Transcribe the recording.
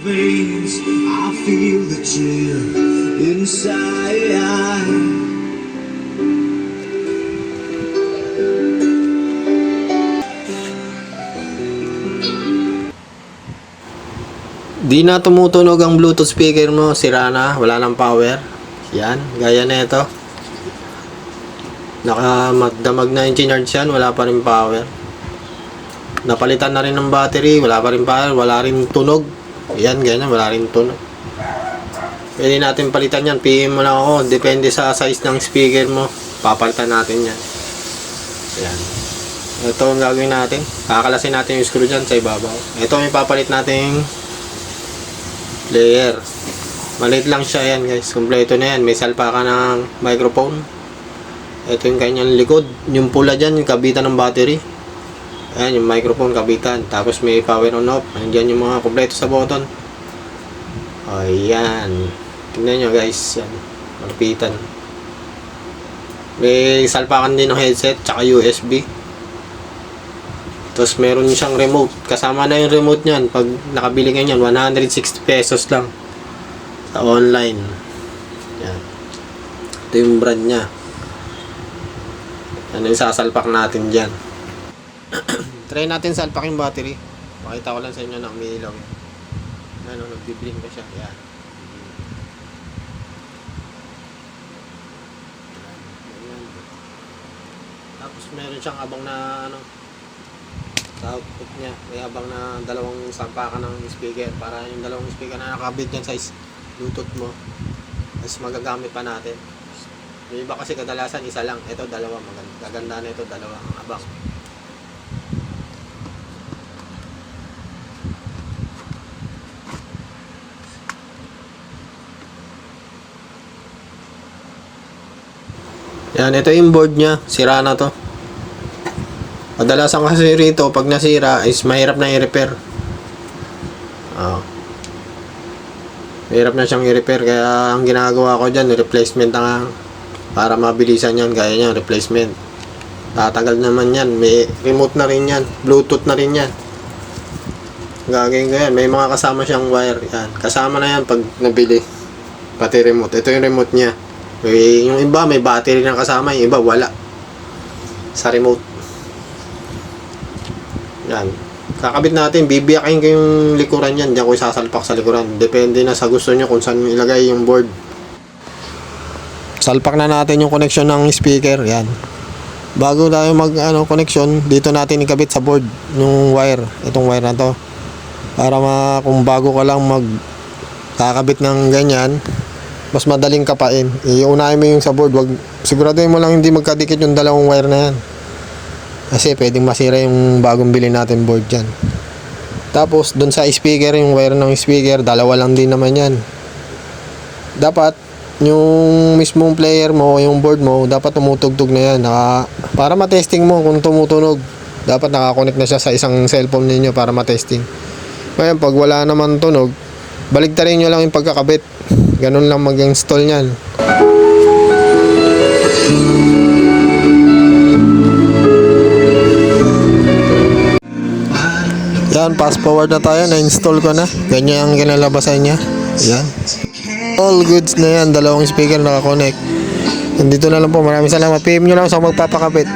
veins, I feel the chill inside. Di na tumutunog ang Bluetooth speaker mo, sira na, wala nang power. Yan, gaya na ito. Nakamadamag na yung chinarge yan, wala pa rin power. Napalitan na rin ng battery, wala pa rin power, wala rin tunog. Yan, ganyan, wala rin tunog. Pwede natin palitan yan, PM mo lang ako, depende sa size ng speaker mo. Papalitan natin yan. Yan. Ito ang gagawin natin. Kakalasin natin yung screw dyan sa ibabaw. Ito ang ipapalit nating player. Maliit lang siya yan guys. Kompleto na yan. May salpa ka ng microphone. Ito yung kanyang likod. Yung pula dyan, yung kabitan ng battery. Ayan, yung microphone kabitan. Tapos may power on off. Andiyan yung mga kompleto sa button. Ayan. Tingnan nyo guys. Yan. Malapitan. May salpakan din ng headset. Tsaka USB. Tapos meron siyang remote. Kasama na yung remote niyan. Pag nakabili ka niyan, 160 pesos lang. Sa online. Yan. Ito yung brand niya. Ano yung sasalpak natin dyan. Try natin salpak yung battery. Pakita ko lang sa inyo na umiilaw. Ano, nagbiblink pa siya. Yan. Tapos meron siyang abang na ano, sa output niya. May habang na dalawang sampakan ng speaker. Para yung dalawang speaker na nakabit dyan sa bluetooth mo tapos magagamit pa natin. Yung iba kasi kadalasan isa lang. Ito dalawa. Maganda gaganda na ito. Dalawa. Ang abang yan ito yung board niya sira na to Kadalasan kasi rito, pag nasira, is mahirap na i-repair. Oo. Mahirap na siyang i-repair, kaya ang ginagawa ko dyan, replacement na para mabilisan yan, gaya niyan, replacement. Tatagal naman yan, may remote na rin yan, bluetooth na rin yan. Gagawin ko yan, may mga kasama siyang wire, yan. Kasama na yan pag nabili. Pati remote, ito yung remote niya. May, yung iba, may battery na kasama, yung iba, wala. Sa remote. Yan. Kakabit natin, bibiyakin ko yung likuran yan. Diyan ko isasalpak sa likuran. Depende na sa gusto nyo kung saan ilagay yung board. Salpak na natin yung connection ng speaker. Yan. Bago tayo mag ano, connection, dito natin ikabit sa board yung wire. Itong wire na to. Para ma, kung bago ka lang mag kakabit ng ganyan, mas madaling kapain. Iunahin mo yung sa board. Wag, siguraduhin mo lang hindi magkadikit yung dalawang wire na yan. Kasi pwedeng masira yung bagong bili natin board dyan. Tapos, dun sa speaker, yung wire ng speaker, dalawa lang din naman yan. Dapat, yung mismong player mo, yung board mo, dapat tumutugtog na yan. Naka, para matesting mo kung tumutunog. Dapat nakakonect na siya sa isang cellphone ninyo para matesting. Ngayon, pag wala naman tunog, baligtarin nyo lang yung pagkakabit. Ganun lang mag-install nyan. Yan, fast forward na tayo. Na-install ko na. Ganyan ang kinalabasan niya. Yan. All goods na yan. Dalawang speaker nakakonect. Nandito na lang po. Maraming salamat. PM nyo lang sa magpapakabit.